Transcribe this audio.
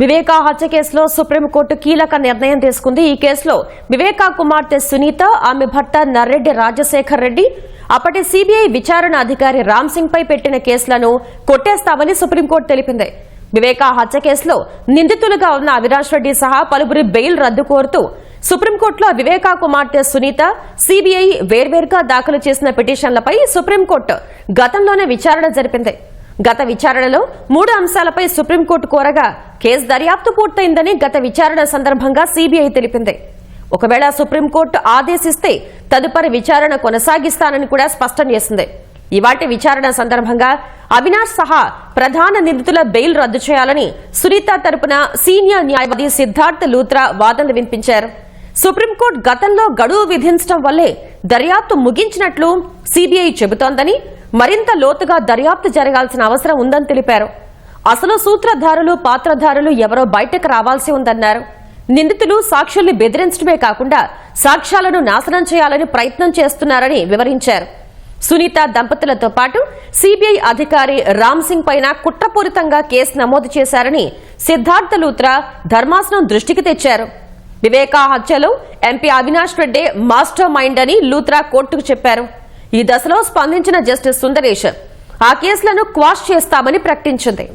వివేకా హత్య కేసులో సుప్రీంకోర్టు కీలక నిర్ణయం తీసుకుంది. ఈ కేసులో వివేకా కుమార్తె సునీత ఆమె భర్త నర్రెడ్డి రాజశేఖర్ రెడ్డి అప్పటి సీబీఐ విచారణ అధికారి రామ్ సింగ్ పై పెట్టిన కేసులను కొట్టేస్తామని సుప్రీంకోర్టు తెలిపింది. వివేకా హత్య కేసులో నిందితులుగా ఉన్న అవినాష్ రెడ్డి సహా పలువురి బెయిల్ రద్దు కోరుతూ సుప్రీంకోర్టులో వివేకా కుమార్తె సునీత సీబీఐ వేర్వేరుగా దాఖలు చేసిన పిటిషన్లపై సుప్రీంకోర్టు గతంలోనే విచారణ జరిపింది. గత విచారణలో మూడు అంశాలపై సుప్రీంకోర్టు కోరగా కేసు దర్యాప్తు పూర్తయిందని గత విచారణ సందర్భంగా సీబీఐ తెలిపింది. ఒకవేళ సుప్రీంకోర్టు ఆదేశిస్తే తదుపరి విచారణ కొనసాగిస్తానని కూడా స్పష్టం చేసింది. ఇవాటి విచారణ సందర్భంగా అవినాష్ సహా ప్రధాన నిందితుల బెయిల్ రద్దు చేయాలని సునీత తరపున సీనియర్ న్యాయవాది సిద్ధార్థ్ లూత్రా వాదనలు వినిపించారు. సుప్రీంకోర్టు గతంలో గడువు విధించడం వల్లే దర్యాప్తు ముగించినట్లు సిబిఐ చెబుతోందని మరింత లోతుగా దర్యాప్తు జరగాల్సిన అవసరం ఉందని తెలిపారు. అసలు సూత్రధారులు పాత్రధారులు ఎవరో బయటకు రావాల్సి ఉందన్నారు. నిందితులు సాక్షుల్ని బెదిరించడమే కాకుండా సాక్ష్యాలను నాశనం చేయాలని ప్రయత్నం చేస్తున్నారని వివరించారు. సునీత దంపతులతో పాటు సిబిఐ అధికారి రామ్ సింగ్ పైన కుట్రపూరితంగా కేసు నమోదు చేశారని సిద్ధార్థ లూత్రా ధర్మాసనం దృష్టికి తెచ్చారు. వివేకా హత్యలో ఎంపీ అవినాష్ రెడ్డే మాస్టర్ మైండ్ అని లూత్రా కోర్టుకు చెప్పారు. ఈ దశలో స్పందించిన జస్టిస్ సుందరేష్ ఆ కేసులను క్వాష్ చేస్తామని ప్రకటించింది.